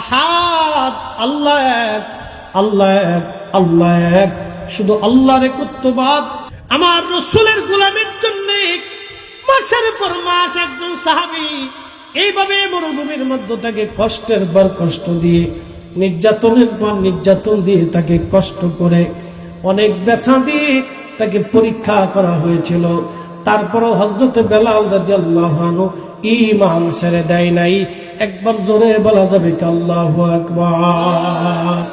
আহাদ, আল্লাহ এক আল্লাহ এক আল্লাহ এক। শুধু আল্লাহর একত্ববাদ আমার রসুলের গোলামের জন্য মাসের পর মাস একজন সাহাবি এইভাবে মরুভূমির মধ্য থেকে কষ্টের পর কষ্ট দিয়ে, নির্যাতনের পর নির্যাতন দিয়ে তাকে কষ্ট করে, অনেক ব্যথা দিয়ে তাকে পরীক্ষা করা হয়েছিল। তারপরও হজরত বেলাল রাজি আল্লাহ ইমান ছেড়ে দেয় নাই। একবার জোরে বলা যাবে আল্লাহ আকবার।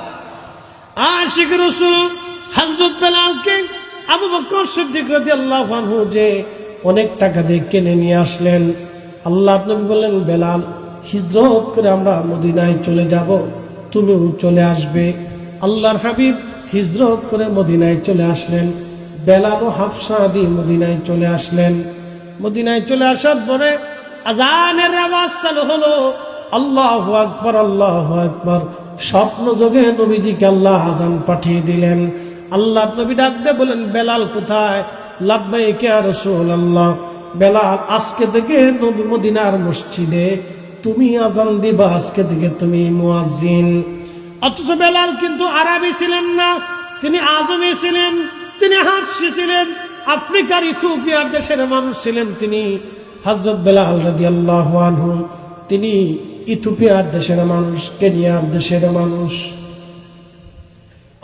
আশিক রসুল হজরত বেলালকে আবু বকর সিদ্দিক রাদিয়াল্লাহু আনহু যে অনেক টাকা দিয়ে কিনে নিয়ে আসলেন, আল্লাহ নবী বললেন, বেলাল, হিজরত করে আমরা মদিনায় চলে যাব, তুমিও চলে আসবে। আল্লাহর হাবিব হিজরত করে মদিনায় চলে আসলেন, বেলাল ও হাফসা দিয়ে মদিনায় চলে আসলেন। মদিনায় চলে আসার পরে আজানের আওয়াজ চালু হলো। আল্লাহ আকবর আল্লাহ আকবর। স্বপ্ন যোগে নবীজিকে আল্লাহ আজান পাঠিয়ে দিলেন। আল্লাহ নবী ডাক দিয়ে বলেন বেলাল কোথায়? লাভবাই কে আর আল্লাহ বেলাল, আজকে থেকে নবী মদিনার মসজিদে তুমি আজান দিবা, আজকে থেকে তুমি মুয়াজ্জিন। অথচ বেলাল কিন্তু আরবি ছিলেন না, তিনি আজমি ছিলেন, তিনি হাসি ছিলেন, আফ্রিকার ইথিওপিয়ার দেশের মানুষ ছিলেন তিনি। হজরত বেলাল রাজি আল্লাহ আনহু, তিনি ইথিওপিয়ার দেশের মানুষ, কেনিয়ার দেশের মানুষ।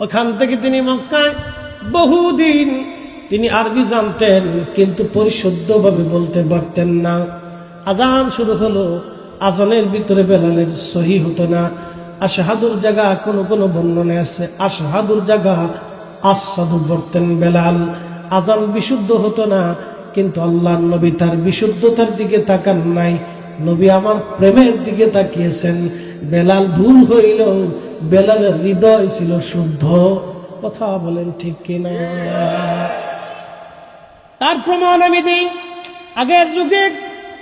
ওখান থেকে তিনি মক্কায় বহুদিন তিনি আরবি জানতেন, কিন্তু পরিশুদ্ধভাবে বলতে পারতেন না। আজান শুরু হলো আজানের ভিতরে বেলালের সহি হতো না। আশাহাদুর জায়গা কোনো কোনো বর্ণনে আছে, আশাহাদুর জায়গা আসাদু বলতেন বেলাল। আজান বিশুদ্ধ হতো না কিন্তু আল্লাহ নবী তার বিশুদ্ধতার দিকে তাকান নাই। নবী আমার প্রেমের দিকে তাকিয়েছেন। বেলাল ভুল হইল, বেলালের হৃদয় ছিল শুদ্ধ। কথা বলেন ঠিক কিনা? তার প্রমাণ আমি দিই। আগের যুগে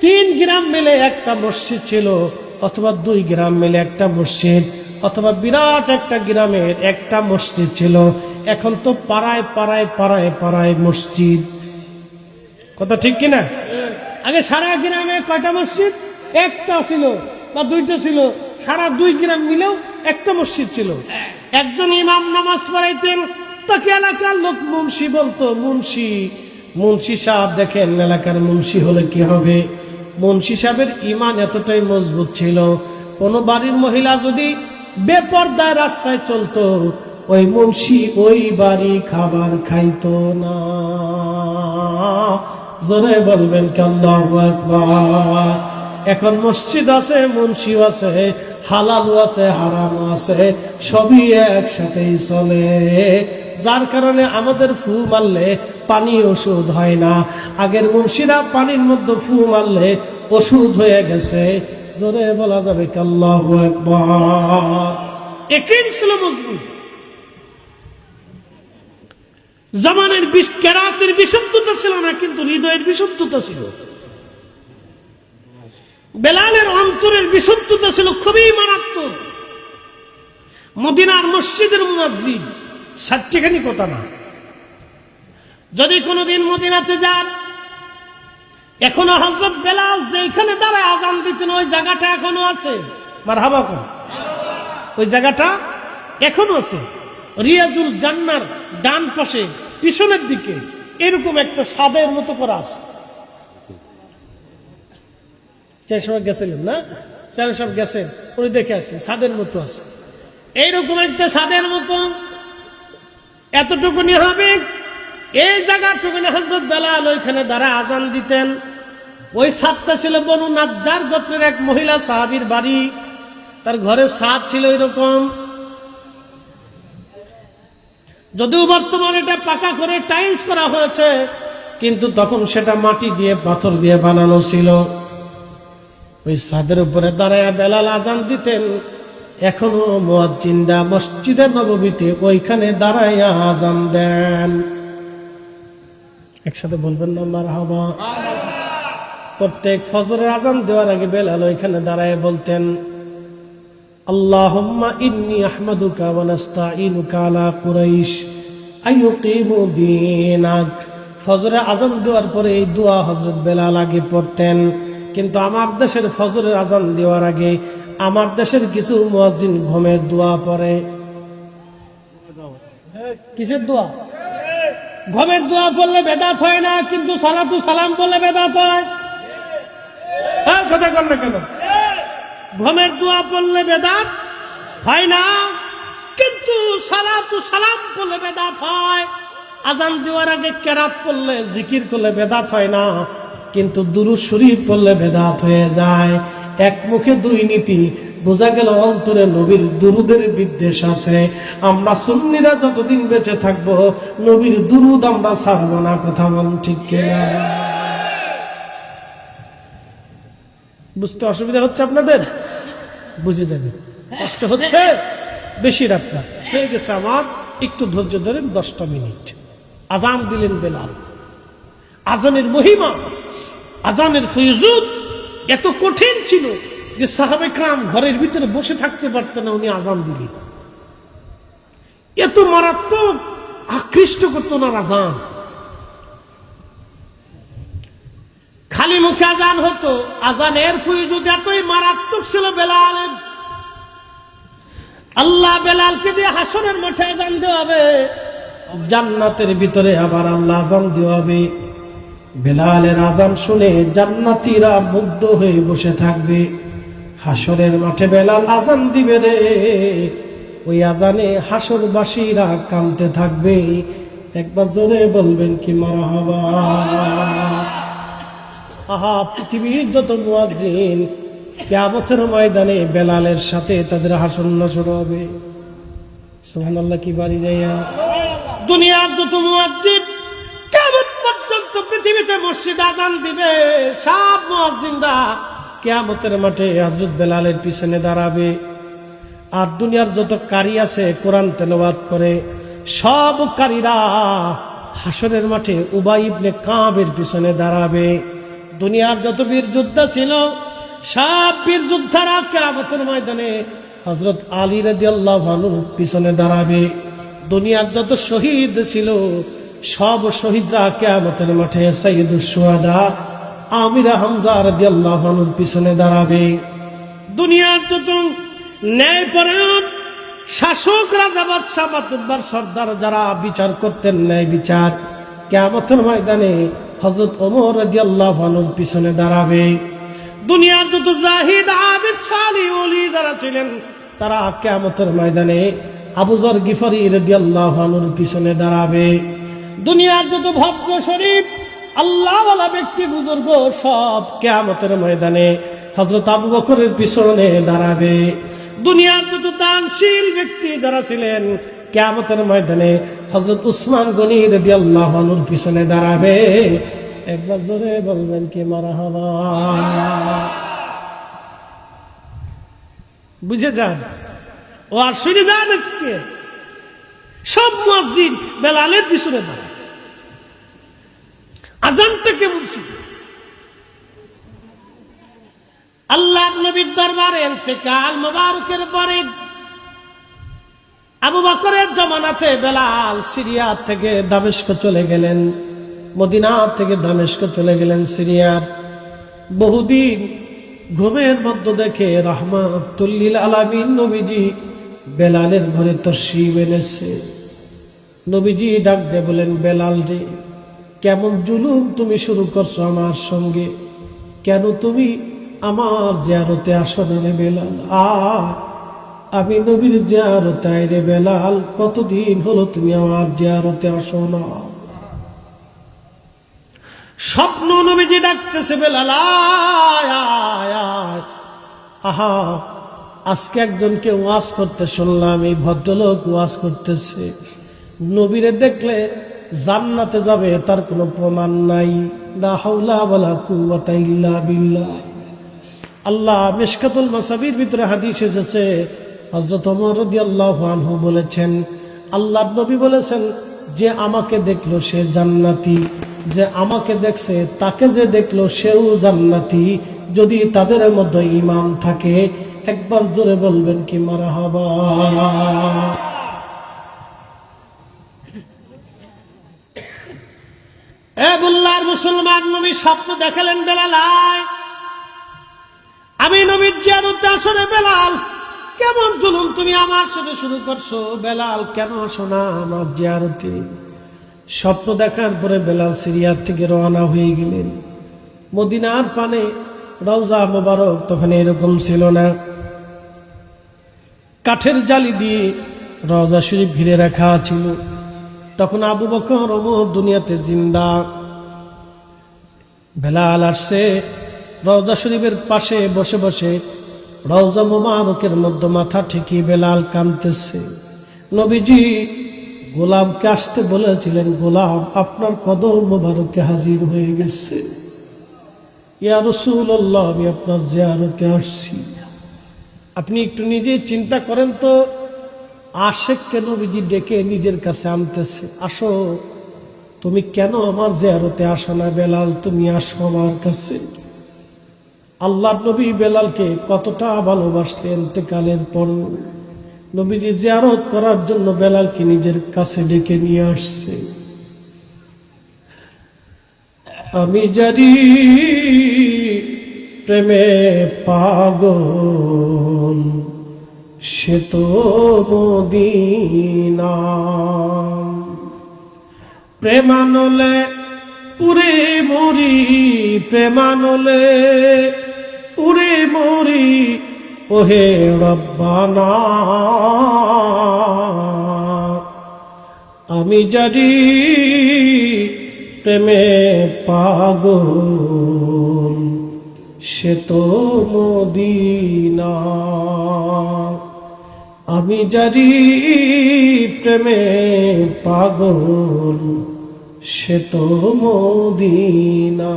তিন গ্রাম মিলে একটা মসজিদ ছিল, অথবা দুই গ্রাম মিলে একটা মসজিদ, অথবা বিরাট একটা গ্রামের একটা মসজিদ ছিল। এখন তো পাড়ায় পাড়ায় পাড়ায় পাড়ায় মসজিদ। কথা ঠিক কিনা? আগে সারা গ্রামে কয়টা মসজিদ? একটা ছিল বা দুইটা ছিল। সারা দুই গ্রাম মিলেও একটা মসজিদ ছিল। একজন ইমাম নামাজ পড়াইতেন, তাকে এলাকার লোক মুন্সি বলতো, মুন্সি মুন্সি সাহেব দেখেন, এলাকার মুন্সি হলে কি হবে? মুন্সি সাহেবের ইমান এতটাই মজবুত ছিল, কোন বাড়ির মহিলা যদি বেপর্দায় রাস্তায় চলতো, ওই মুন্সি ওই বাড়ি খাবার খাইতো না। জোরে বলবেন এখন মসজিদ আছে, মুন্সিও আছে, হালালও আছে, হারামও আছে, সবই একসাথেই চলে। যার কারণে আমাদের ফু মারলে পানি ওষুধ হয় না। আগের মুন্সিরা পানির মধ্যে ফু মারলে ওষুধ হয়ে গেছে। জোরে বলা যাবে কাল্লাহ একবার একই ছিল মজবুত। জমানের কেরাতের বিশুদ্ধতা ছিল না, কিন্তু হৃদয়ের বিশুদ্ধতা ছিল। বেলালের অন্তরের বিশুদ্ধতা ছিল খুবই মারাত্মক। মদিনার মসজিদের মুয়াজ্জিন, সাতটিখানি কথা না। যদি কোনোদিন মদিনাতে যান, এখনও হজরত বেলাল যেখানে দাঁড়ায় আজান দিতেন, ওই জায়গাটা এখনও আছে। মার হাবা কর ওই জায়গাটা এখনও আছে। রিয়াজুল জান্নার ডান পাশে পিছনের দিকে এরকম একটা সাদের মতো করা আছে। চার গেছিলেন না? চার গেছেন, উনি দেখে আসছেন, সাদের মতো আছে। এইরকম একটা সাদের মতো এতটুকুনি হবে। এই জায়গাটুকুনি হজরত বেলাল ওইখানে দ্বারা আজান দিতেন। ওই সাতটা ছিল বনু নাজ্জার গোত্রের এক মহিলা, সাহাবির বাড়ি। তার ঘরের সাত ছিল এরকম। যদিও বর্তমানে এটা পাকা করে টাইলস করা হয়েছে, কিন্তু তখন সেটা মাটি দিয়ে, পাথর দিয়ে বানানো ছিল। ওই ছাদের উপরে দাঁড়ায় বেলাল আজান দিতেন। এখনও মুয়াজ্জিনরা মসজিদে নববীতে ওইখানে দাঁড়ায় আজান দেন। একসাথে বলবেন না মার প্রত্যেক ফজরের আজান দেওয়ার আগে বেলাল ওইখানে দাঁড়ায় বলতেন ইন্নী আহমাদুকা ওয়া নাস্তাঈনুকা আলা কুরাইশ, আইয়ুকিমু দীনাক। ফজরে আজান দেওয়ার পরে এই দোয়া হযরত বেলাল আগে পড়তেন। কিন্তু আমার দেশের ফজরের আজান দেওয়ার আগে আমার দেশের কিছু মুয়াজ্জিন ঘুমের দোয়া পড়ে। কিসের দোয়া? ঘুমের দোয়া পড়লে বেদাত হয় না, কিন্তু সালাতু সালাম পড়লে বেদাত হয়। হ্যাঁ কথা কর না কেন? ঘুমের দোয়া পড়লে বেদাত হয় না। কিন্তু সালাতু সালাম পড়লে বেদাত হয়। আজান দেওয়ার আগে কেরাত পড়লে, জিকির করলে বেদাত হয় না। কিন্তু দুরু শরীফ পড়লে বেদাত হয়ে যায়। এক মুখে দুই নীতি, বোঝা গেল অন্তরে নবীর দুরুদের বিদ্বেষ আছে। আমরা সুন্নিরা যতদিন বেঁচে থাকব, নবীর দুরুদ আমরা ছাড়বো না, কথা বল ঠিক কিনা? বুঝতে অসুবিধা হচ্ছে আপনাদের? বুঝে যাবে। কষ্ট হচ্ছে? বেশি রাত হয়ে গেছে আমার একটু ধৈর্য ধরেন দশটা মিনিট। আজান দিলেন বেলাল। আজানের মহিমা, আজানের ফৈজুদ এত কঠিন ছিল যে সাহাবে ক্রাম ঘরের ভিতরে বসে থাকতে পারতেন না, উনি আজান দিলেন। এত মারাত্মক আকৃষ্ট করতো না আজান। খালি মুখে আজান হতো। আজানের ফৈজুদ এতই মারাত্মক ছিল বেলালের। আল্লাহ বেলালকে দিয়ে হাসনের মাঠে আজান দেওয়া হবে। জান্নাতের ভিতরে আবার আল্লাহ আজান দেওয়া হবে। বেলালের আজান শুনে জান্নাতীরা মুগ্ধ হয়ে বসে থাকবে। হাসরের মাঠে বেলাল আজান দিবে রে। ওই আজানে হাসরবাসীরা কামতে থাকবে। একবার জোরে বলবেন কি মারা হবা। আহা, পৃথিবীর যত মুয়াজ্জিন, কিয়ামতের ময়দানে বেলালের সাথে তাদের হাসন শুরু হবে। সুবহানাল্লাহ, কি বাড়ি যাইয়া। দুনিয়ার যত মুয়াজ্জিন, কিয়ামত পর্যন্ত পৃথিবীতে মসজিদ আজান দিবে, সব মুয়াজ্জিনরা কিয়ামতের মাঠে হযরত বেলালের পিছনে দাঁড়াবে। আর দুনিয়ার যত কারি আছে, কোরআন তেলাওয়াত করে, সব কারীরা হাসরের মাঠে উবাই ইবনে কাবের পিছনে দাঁড়াবে। দুনিয়ার যত বীর যোদ্ধা ছিল, সব বীর যোদ্ধারা কেমতের ময়দানে হজরত আলী রাদিয়াল্লাহু আনহুর পিছনে দাঁড়াবে। দুনিয়ার যত শহীদ ছিল, সব শহীদরা কেমতের মাঠে সৈয়দুল সুহাদা আমিরা হামজা আনহুর পিছনে দাঁড়াবে। দুনিয়ার যত ন্যায়পরায়ণ শাসক রাজা বাদশাহ সর্দার যারা বিচার করতেন ন্যায় বিচার কেমতের ময়দানে হজরত ওমর আনহুর পিছনে দাঁড়াবে। দুনিয়ার যত জাহিদ, আবিদ, সালি যারা ছিলেন, তারা কেমতের ময়দানে আবুজর গিফারি রাদিয়াল্লাহু আনহুর পিছনে দাঁড়াবে। দুনিয়ার যত ভদ্র শরীফ, আল্লাহওয়ালা ব্যক্তি, বুজুর্গ, সব কেয়ামতের ময়দানে হজরত আবু বকরের পিছনে দাঁড়াবে। দুনিয়ার যত দানশীল ব্যক্তি যারা ছিলেন, কেয়ামতের ময়দানে হজরত উসমান গনি রেদি আল্লাহনুর পিছনে দাঁড়াবে। একবার জোরে বলবেন কি মারা বুঝে যান? ও আর শুনে যান আজকে। সব মসজিদ বেলালের পিছনে দাঁড়াবে আজানটা কেমন ছিল? আল্লাহ নবীর দরবারে এতেকাল মোবারকের পরে আবু বকরের জমানাতে বেলাল সিরিয়া থেকে দামেস্ক চলে গেলেন। মদিনা থেকে দামেস্ক চলে গেলেন সিরিয়ার। বহুদিন ঘুমের মধ্য দেখে রহমাতুল্লিল আলামিন নবীজি বেলালের ঘরে তশরিফ এনেছে। নবীজি ডাক দে বলেন বেলাল রে, কেমন জুলুম তুমি শুরু করছ আমার সঙ্গে? কেন তুমি আমার জিয়ারতে আসো না রে বেলাল? আ আমি নবীর জিয়ারতে রে বেলাল, কতদিন হলো তুমি আমার জিয়ারতে আসো না? স্বপ্ন নবীজি ডাকতেছে। আহা, আজকে একজনকে ওয়াজ করতে শুনলাম, এই ভদ্রলোক ওয়াজ করতেছে। নবীরে দেখলে জান্নাতে যাবে, তার কোনো প্রমাণ নাই। আল্লাহ মিশকাতুল মাসাবির ভিতরে হাদিস এসেছে হজরত আনহু বলেছেন আল্লাহ নবী বলেছেন, যে আমাকে দেখল সে জান্নাতি। যে আমাকে দেখছে, তাকে যে দেখল সেও জান্নাতি। যদি তাদের মধ্যে ইমান থাকে, একবার জোরে বলবেন কি মারা হবা মুসলমান নবী স্বপ্ন দেখালেন বেলালায়। আমি নবীর আসলে বেলাল, কেমন জুলুম তুমি আমার সাথে শুরু করছ? বেলাল, কেন শোনা আমার জিয়ারতে? স্বপ্ন দেখার পরে বেলাল সিরিয়ার থেকে রওনা হয়ে গেলেন। মদিনার পানে রওজা মোবারক তখন এরকম ছিল না। কাঠের জালি দিয়ে রওজা শরীফ ঘিরে রাখা ছিল। তখন আবু বকর দুনিয়াতে জিন্দা। বেলাল আসছে রওজা শরীফের পাশে বসে বসে রওজা মোবারকের মধ্যে মাথা ঠেকিয়ে বেলাল কানতেছে নবীজি গোলামকে আসতে বলেছিলেন, গোলাম, আপনার কদম মোবারকে হাজির হয়ে গেছে। ইয়া আমি আপনার জিয়ারতে আসছি। আপনি একটু নিজে চিন্তা করেন তো, আশেককে নবীজি ডেকে নিজের কাছে আনতেছে। আসো, তুমি কেন আমার জিয়ারতে আসো না বেলাল? তুমি আসো আমার কাছে। আল্লাহ নবী বেলালকে কতটা ভালোবাসলেন, এতেকালের পর নবীজি জিয়ারত করার জন্য বেলালকে নিজের কাছে ডেকে নিয়ে আসছে। আমি জানি প্রেমে পাগল, সে তো প্রেমানলে উরে মরি, প্রেমানলে উরে মরি ওহে রব্বানা। আমি জানি প্রেমে পাগল, সে তো মদিনা। আমি জানি প্রেমে পাগল, সে তো মদিনা।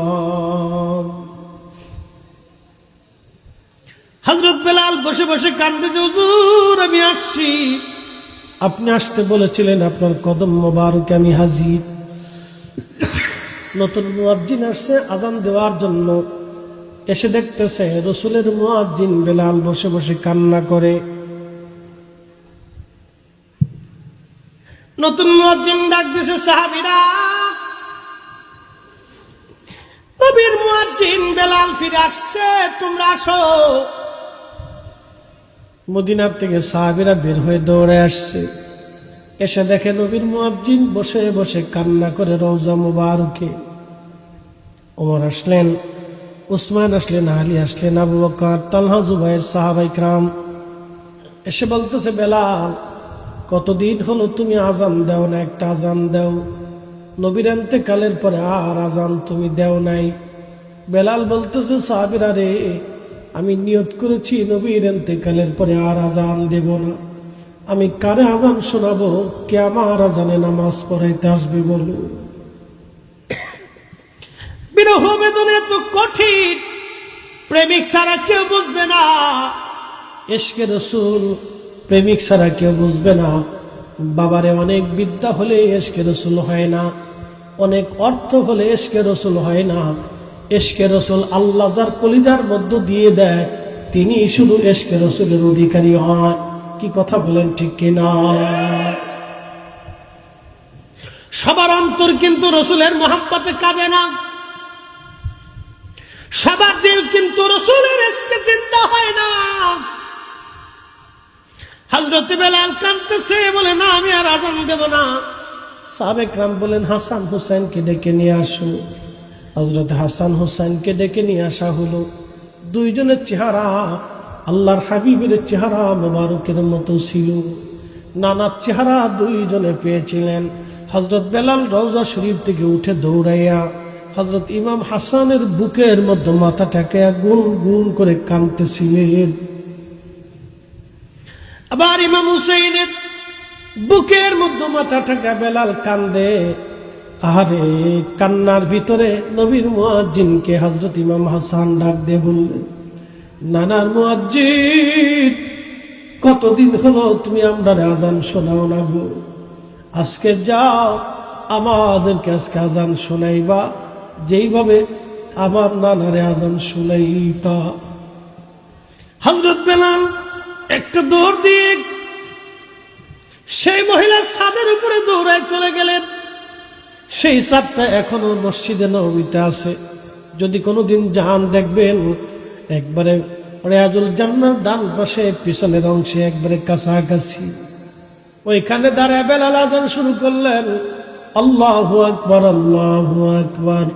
হজরত বেলাল বসে বসে কান্দে হুজুর আমি আসছি। আপনি আসতে বলেছিলেন, আপনার কদম মোবারকে আমি হাজির। নতুন মুয়াজ্জিন আসছে, আজান দেওয়ার জন্য। এসে দেখতেছে, রসুলের মুয়াজ্জিন বেলাল বসে বসে কান্না করে। নতুন মুয়াজ্জিন ডাক দিছে, সাহাবীরা। নবীর মুয়াজ্জিন বেলাল ফিরে আসছে, তোমরা আসো। মদিনার থেকে সাহাবীরা বের হয়ে দৌড়ে আসছে। এসে দেখে নবীর মুয়াজ্জিন বসে বসে কান্না করে রওজা মুবারকে। ওমর আসলেন, উসমান আসলেন, আলী আসলেন, আবু বকর, তালহা, জুবাইর সাহাবাই ক্রাম এসে বলতেছে, বেলাল, কতদিন হলো তুমি আজান দাও না, একটা আজান দাও। নবীর কালের পরে আর আজান তুমি দেও নাই। বেলাল বলতেছে, সাহাবিরা রে আমি নিয়ত করেছি নবীর কালের পরে আর আজান দেব না। আমি কারে আজান শোনাবো? কে আমার আজানে নামাজ পড়াইতে আসবে বলো বিরহ বেদনে তো কঠিন, প্রেমিক ছাড়া কেউ বুঝবে না। এসকে রসুল, প্রেমিক ছাড়া কেউ বুঝবে না। বাবারে অনেক বিদ্যা হলে এসকে রসুল হয় না। অনেক অর্থ হলে এসকে রসুল হয় না। এসকে রসুল আল্লাহ যার কলিজার মধ্য দিয়ে দেয়, তিনি শুধু এসকে রসুলের অধিকারী হয়। কি কথা বলেন ঠিক কিনা? সবার অন্তর কিন্তু রসুলের মহাব্বতে কাঁদে না। সবার দিল কিন্তু রসুলের এসকে চিন্তা হয় না। হজরত বেলাল কাঁদতেছে, বলে, না, আমি আর আজান দেব না। সাবেক রাম বলেন, হাসান হুসাইনকে ডেকে নিয়ে আসো। হজরত হাসান হুসাইনকে ডেকে নিয়ে আসা হলো। দুইজনের চেহারা, আল্লাহর হাবিবের চেহারা মোবারকের মতো ছিল। নানা চেহারা দুইজনে পেয়েছিলেন। হজরত বেলাল রওজা শরীফ থেকে উঠে দৌড়াইয়া হজরত ইমাম হাসানের বুকের মধ্যে মাথা ঠেকাইয়া গুন গুন করে কাঁদতেছিলেন। আবার ইমাম হুসেইনের বুকের মধ্যে মাথা ঠেকা বেলাল কান্দে। আরে কান্নার ভিতরে নবীর মুয়াজ্জিনকে হজরত ইমাম হাসান ডাক দিয়ে বললেন, নানার মুয়াজ্জিন, কতদিন হলো তুমি আমরা আজান শোনাও না গো? আজকে যাও, আমাদেরকে আজকে আজান শোনাইবা, যেইভাবে আমার নানারে আজান শোনাইতা। হজরত বেলাল একটা দৌড় দিয়ে সেই মহিলার ছাদের উপরে দৌড়ায় চলে গেলেন। সেই ছাদটা এখনও মসজিদে নবীতে আছে। যদি কোনো দিন জাহান দেখবেন, একবারে রেয়াজুল জান্নার ডান পাশে, পিছনের অংশে একবারে কাছাকাছি। ওইখানে দাঁড়ায় বেলাল আজান শুরু করলেন। আল্লাহু আকবর, আল্লাহু আকবার।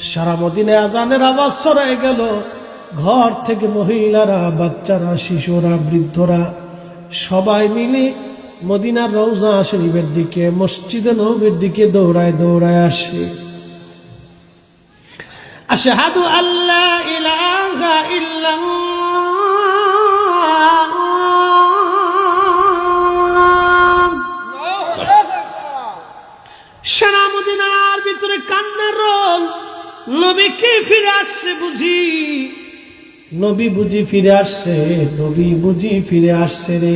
সারা মদিনে আজানের আওয়াজ ছড়ায় গেল। ঘর থেকে মহিলারা, বাচ্চারা, শিশুরা, বৃদ্ধরা, সবাই মিলে মদিনার রৌজা শরীফের দিকে, মসজিদে নবীর দিকে দৌড়ায় দৌড়ায় আসে। আশহাদু আল্লাহ ইলাহা ইল্লাল্লাহ। সারা মদিনার ভিতরে কান্নার রোল, নবী কি ফিরে আসছে বুঝি? নবী বুঝি ফিরে আসছে, নবী বুঝি ফিরে আসছে রে।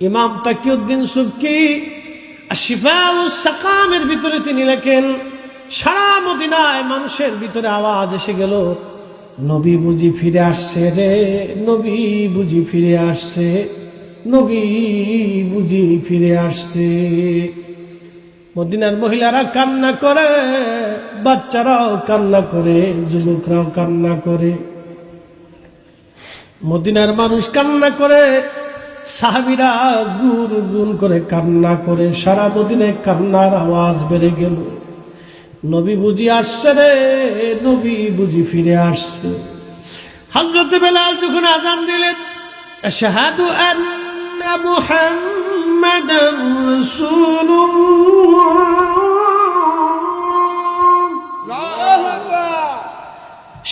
ইমাম তাকিউদ্দিন সুবকি সাকামের ভিতরে তিনি লেখেন, সারা মদিনায় মানুষের ভিতরে আওয়াজ এসে গেল, নবী বুঝি ফিরে আসছে রে, নবী বুঝি ফিরে আসছে, নবী বুঝি ফিরে আসছে। মদিনার মহিলারা কান্না করে, বাচ্চারাও কান্না করে, যুবকরাও কান্না করে। মদিনার মানুষ কান্না করে সাহাবিরা গুন গুন করে কান্না করে সারা মদিনে কান্নার আওয়াজ বেড়ে গেল। নবী বুঝি আসছে রে নবী বুঝি ফিরে আসছে। হজরত বেলাল যখন আজান দিলেন শাহাদু আন্না রাসূলুল্লাহ।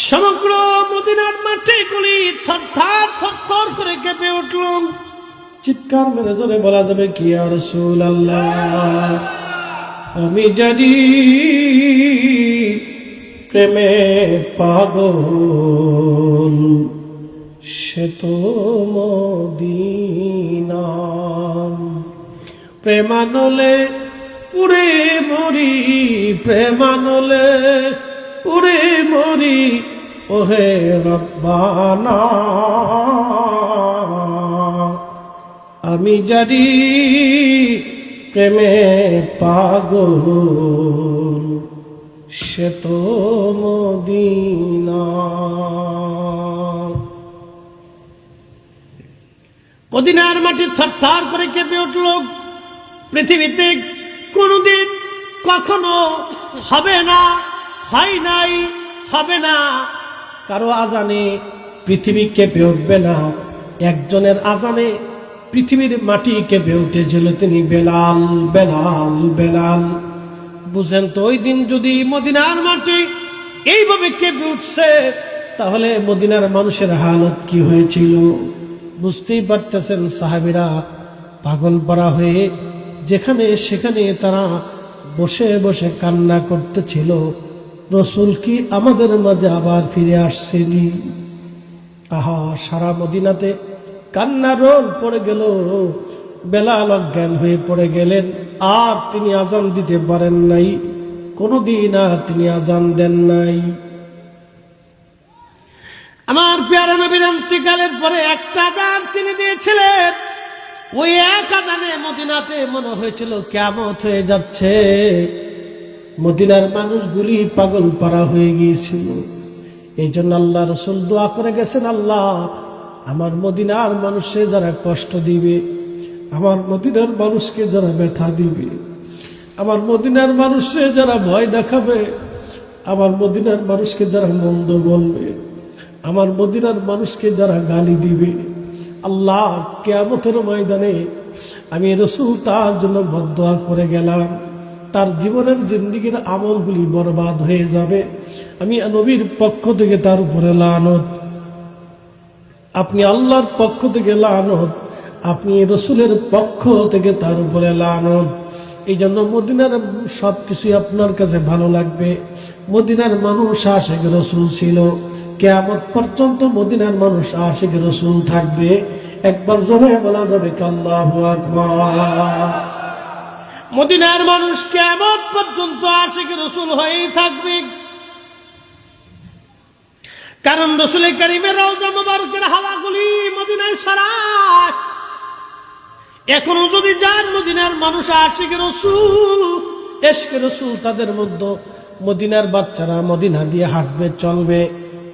সমগ্র মদিনার মাঠে গুলি থরথর থর করে কেঁপে উঠল। চিৎকার মেরে ধরে বলা যাবে, কি আর আল্লাহ আমি জানি প্রেমে পাগল, সে তো মদিনা প্রেমানলে উড়ে মরি, প্রেমানলে উড়ে মরি, ওহে রব্বানা। আমি জানি প্রেমে পাগল, সে তো মদিনা। মদিনার মাটি থরথর করে কেঁপে উঠল। পৃথিবীতে কোনোদিন কখনো হবে না, হয় নাই, হবে না। কারও আজানে পৃথিবী কেঁপে উঠবে না, একজনের আজানে পৃথিবীর মাটি কেঁপে উঠেছিল তিনি বেলাল বেলাল বেলাল। বুঝেন তো ওই দিন যদি মদিনার মাটি এইভাবে কেঁপে উঠছে, তাহলে মদিনার মানুষের হালত কি হয়েছিল? বুঝতেই পারতেছেন সাহাবিরা, পাগল পাড়া হয়ে যেখানে সেখানে তারা বসে বসে কান্না করতেছিল, রসুল কি আমাদের মাঝে আবার ফিরে আসছেনি? আহা, সারা মদিনাতে কান্না রোল পড়ে গেল। বেলাল অজ্ঞান হয়ে পড়ে গেলেন। আর তিনি আজান দিতে পারেন নাই। কোনোদিন আর তিনি আজান দেন নাই। আমার পেয়ারা নবীর অন্তিকালের পরে একটা আজান তিনি দিয়েছিলেন। ওই এক আজানে মদিনাতে মনে হয়েছিল কেমত হয়ে যাচ্ছে। মদিনার মানুষগুলি পাগল পাড়া হয়ে গিয়েছিল। এই জন্য আল্লাহ রসুল দোয়া করে গেছেন, আল্লাহ আমার মদিনার মানুষে যারা কষ্ট দিবে, আমার মদিনার মানুষকে যারা ব্যথা দিবে, আমার মদিনার মানুষে যারা ভয় দেখাবে, আমার মদিনার মানুষকে যারা মন্দ বলবে, আমার মদিনার মানুষকে যারা গালি দিবে, আল্লাহ কেয়ামতের ময়দানে আমি রসুল তার জন্য বদয়া করে গেলাম। তার জীবনের জিন্দিগির আমলগুলি বরবাদ হয়ে যাবে। আমি নবীর পক্ষ থেকে তার উপরে লানত আপনি আল্লাহর পক্ষ থেকে লানত, আপনি রসুলের পক্ষ থেকে তার উপরে লানত। এই জন্য মদিনার সব কিছুই আপনার কাছে ভালো লাগবে। মদিনার মানুষ আশেখ রসুল ছিল। কেয়ামত পর্যন্ত মদিনার মানুষ আশেখ রসুল থাকবে। একবার জমে বলা যাবে কাল্লাহ মদিনার মানুষ কেমন পর্যন্ত আশেখ রসুল হয়েই থাকবে। কারণ রসুল করিমের রওজা মুবারকের হাওয়াগুলি এখনও যদি যান মদিনার মানুষ আশিক রসুল এসকে রসুল, তাদের মধ্যে মদিনার বাচ্চারা মদিনা দিয়ে হাঁটবে, চলবে,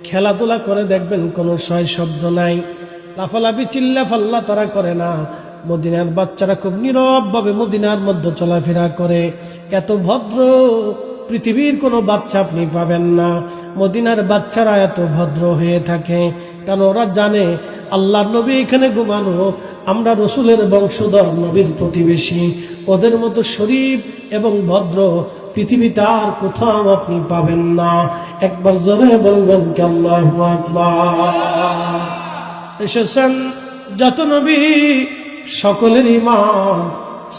খেলাধুলা করে দেখবেন কোনো সয় শব্দ নাই। লাফালাফি চিল্লা ফাল্লা তারা করে না। মদিনার বাচ্চারা খুব নীরবভাবে মদিনার মধ্যে চলাফেরা করে। এত ভদ্র পৃথিবীর কোনো বাচ্চা আপনি পাবেন না। মদিনার বাচ্চারা এত ভদ্র হয়ে থাকে। কারণ ওরা জানে আল্লাহ নবী এখানে ঘুমানো আমরা রসুলের বংশধর নবীর প্রতিবেশী। ওদের মতো শরীফ এবং ভদ্র পৃথিবীতে আর কোথাও আপনি পাবেন না। একবার জোরে বলবেন এসেছেন যত নবী, সকলের ইমান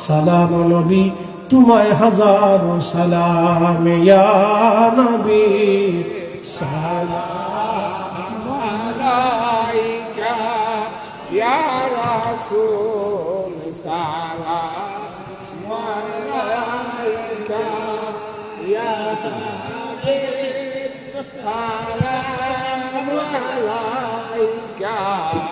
সালাম নবী, তোমায় হাজার সালাম নবী, সালাম। رسول سلام عليك يا حبيب سلام عليك سلام